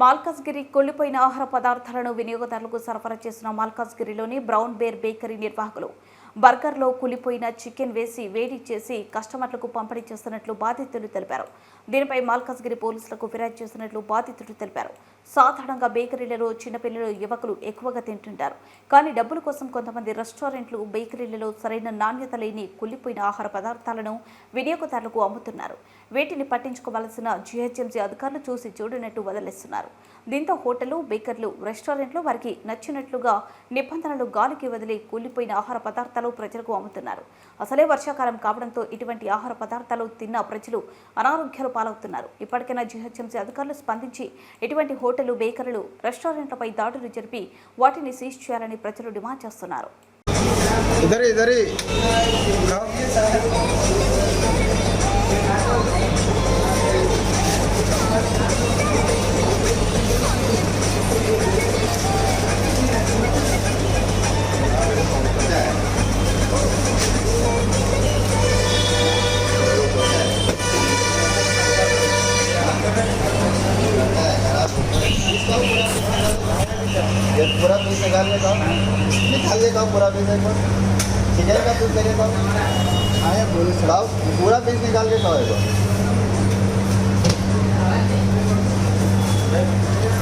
మాల్కాజ్గిరి కుళ్ళిపోయిన ఆహార పదార్థాలను వినియోగదారులకు సరఫరా చేసిన మాల్కాజ్గిరిలోని బ్రౌన్ బేర్ బేకరీ నిర్వాహకులు బర్గర్లో కులిపోయిన చికెన్ వేసి వేడి చేసి కస్టమర్లకు పంపిణీ చేస్తున్నట్లు బాధితులు తెలిపారు. దీనిపై మాల్కాజ్గిరి పోలీసులకు ఫిర్యాదు చేస్తున్నట్లు బాధితులు తెలిపారు. సాధారణంగా బేకరీలలో చిన్నపిల్లలు యువకులు ఎక్కువగా తింటుంటారు. కానీ డబ్బుల కోసం కొంతమంది రెస్టారెంట్లు బేకరీలలో సరైన నాణ్యత లేని కుళ్ళిపోయిన ఆహార పదార్థాలను వినియోగదారులకు అమ్ముతున్నారు. వీటిని పట్టించుకోవాల్సిన జీహెచ్ఎంసీ అధికారులు చూసి చూడనట్టు వదిలేస్తున్నారు. దీంతో హోటళ్ళు బేకర్లు రెస్టారెంట్లు వారికి నచ్చినట్లుగా నిబంధనలు గాలికి వదిలి కూలిపోయిన ఆహార పదార్థాలు ప్రజలకు అమ్ముతున్నారు. అసలే వర్షాకాలం కావడంతో ఇటువంటి ఆహార పదార్థాలు తిన్న ప్రజలు అనారోగ్యాలు పాలవుతున్నారు. ఇప్పటికైనా జీహెచ్ఎంసీ అధికారులు స్పందించి ఇటువంటి హోటల్ హోటళ్ళు బేకరీలు రెస్టారెంట్లపై దాడులు జరిపి వాటిని సీజ్ చేయాలని ప్రజలు డిమాండ్ చేస్తున్నారు. निकाल लेता हूँ पूरा पीस एक बार का पीस हूँ। पूरा पीस निकाल के खाओ एक बार।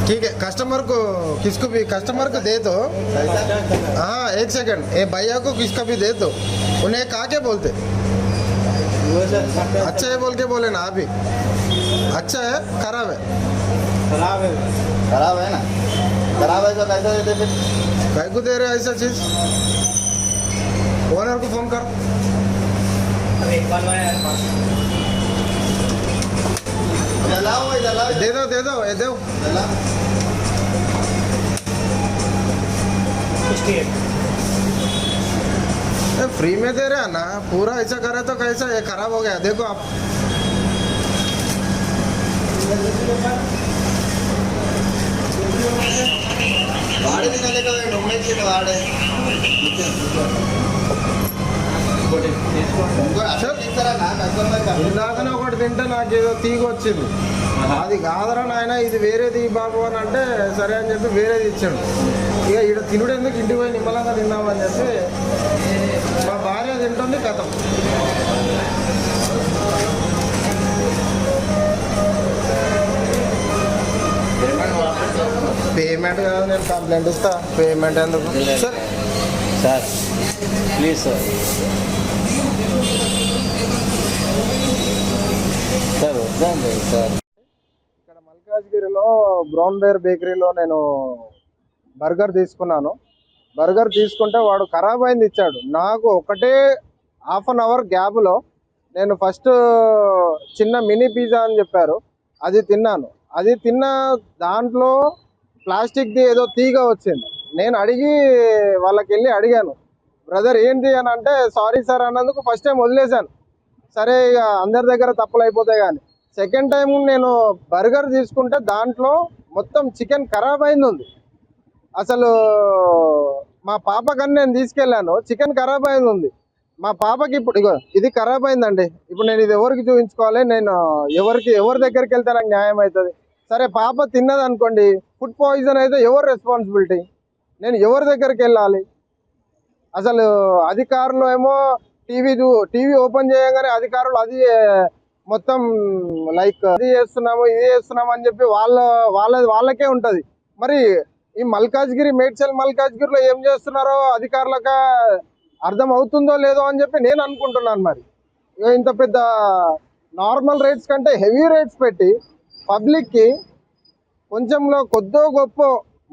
ठीक है कस्टमर को किसको भी कस्टमर को दे दो। हाँ एक सेकंड ये भैया को किसका भी दे दो। उन्हें कहा क्या बोलते? अच्छा है बोल के बोले ना अभी। अच्छा है खराब है खराब है। खराब है ना? खराब है तो कैसे देते फिर काय को दे रहे ऐसा चीज़ ओनर को फ़ोन कर भाई दे दो दे दो ये दो। फ्री में दे रहे हैं ना पूरा ऐसा करे तो कैसा? ये खराब हो गया देखो आप। వాడే. డొమ్మేసి వాడే ఇందాకనే ఒకటి తింటే నాకు ఏదో తీగ వచ్చింది. అది కాదరా నాయన ఇది వేరేది బాబు అని అంటే సరే అని చెప్పి వేరేది ఇచ్చాడు. ఇక ఇక్కడ తినుడు ఎందుకు? ఇంటికి పోయి నిమ్మలంగా తిందామని చెప్పి మా భార్య తింటుంది కథం. నేను కంప్లైంట్ ఇస్తా? పేమెంట్ ఎందుకు? Sir. Sir please sir. Sir వద్దండి సార్. ఇక్కడ మల్కాజ్గిరిలో బ్రౌన్ బేర్ బేకరీలో నేను బర్గర్ తీసుకున్నాను. బర్గర్ తీసుకుంటే వాడు ఖరాబ్ అయింది ఇచ్చాడు. నాకు ఒకటే హాఫ్ అన్ అవర్ గ్యాప్లో నేను ఫస్ట్ చిన్న మినీ పిజ్జా అని చెప్పారు. అది తిన్నాను. అది తిన్న దాంట్లో ప్లాస్టిక్ది ఏదో తీగ వచ్చింది. నేను అడిగి వాళ్ళకి వెళ్ళి అడిగాను బ్రదర్ ఏంటి అని అంటే సారీ సార్ అన్నందుకు ఫస్ట్ టైం వదిలేశాను. సరే ఇక అందరి దగ్గర తప్పులు అయిపోతాయి కానీ సెకండ్ టైం నేను బర్గర్ తీసుకుంటే దాంట్లో మొత్తం చికెన్ ఖరాబ్ అయింది. ఉంది అసలు మా పాపకని నేను తీసుకెళ్ళాను చికెన్ ఖరాబ్ అయింది. ఉంది మా పాపకి ఇప్పుడు ఇగో ఇది ఖరాబ్ అయిందండి. ఇప్పుడు నేను ఇది ఎవరికి చూపించుకోవాలి? నేను ఎవరికి ఎవరి దగ్గరికి వెళ్తే నాకు న్యాయం అవుతుంది? సరే పాప తిన్నది అనుకోండి ఫుడ్ పాయిజన్ అయితే ఎవరు రెస్పాన్సిబిలిటీ నేను ఎవరి దగ్గరికి వెళ్ళాలి? అసలు అధికారులు ఏమో టీవీ చూ టీవీ ఓపెన్ చేయగానే అధికారులు అది మొత్తం లైక్ అది చేస్తున్నాము ఇది చేస్తున్నాము అని చెప్పి వాళ్ళ వాళ్ళ వాళ్ళకే ఉంటుంది. మరి ఈ మల్కాజ్గిరి మేడ్చల్ మల్కాజ్గిరిలో ఏం చేస్తున్నారో అధికారులకు అర్థం అవుతుందో లేదో అని చెప్పి నేను అనుకుంటున్నాను మరి. ఇగో ఇంత పెద్ద నార్మల్ రేట్స్ కంటే హెవీ రేట్స్ పెట్టి పబ్లిక్కి కొంచెంలో కొద్దో గొప్ప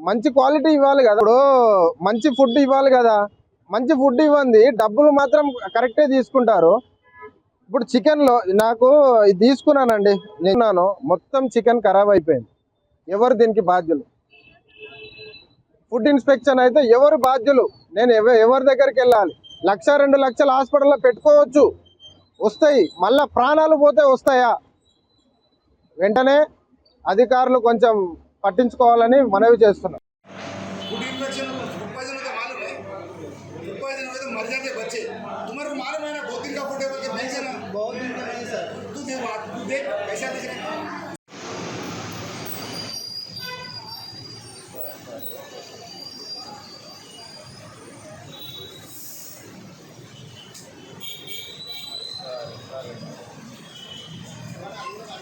మంచి క్వాలిటీ ఇవ్వాలి కదా. ఇప్పుడు మంచి ఫుడ్ ఇవ్వాలి కదా. మంచి ఫుడ్ ఇవ్వండి డబ్బులు మాత్రం కరెక్టే తీసుకుంటారు. ఇప్పుడు చికెన్లో నాకు ఇది తీసుకున్నానండి. నేను మొత్తం చికెన్ ఖరాబ్ అయిపోయింది. ఎవరు దీనికి బాధ్యులు? ఫుడ్ ఇన్స్పెక్షన్ అయితే ఎవరు బాధ్యులు? నేను ఎవరి దగ్గరికి వెళ్ళాలి? లక్ష రెండు లక్షల హాస్పిటల్లో పెట్టుకోవచ్చు. వస్తాయి. మళ్ళీ ప్రాణాలు పోతే వస్తాయా? వెంటనే అధికారులు కొంచెం పట్టించుకోవాలని మనవి చేస్తున్నాం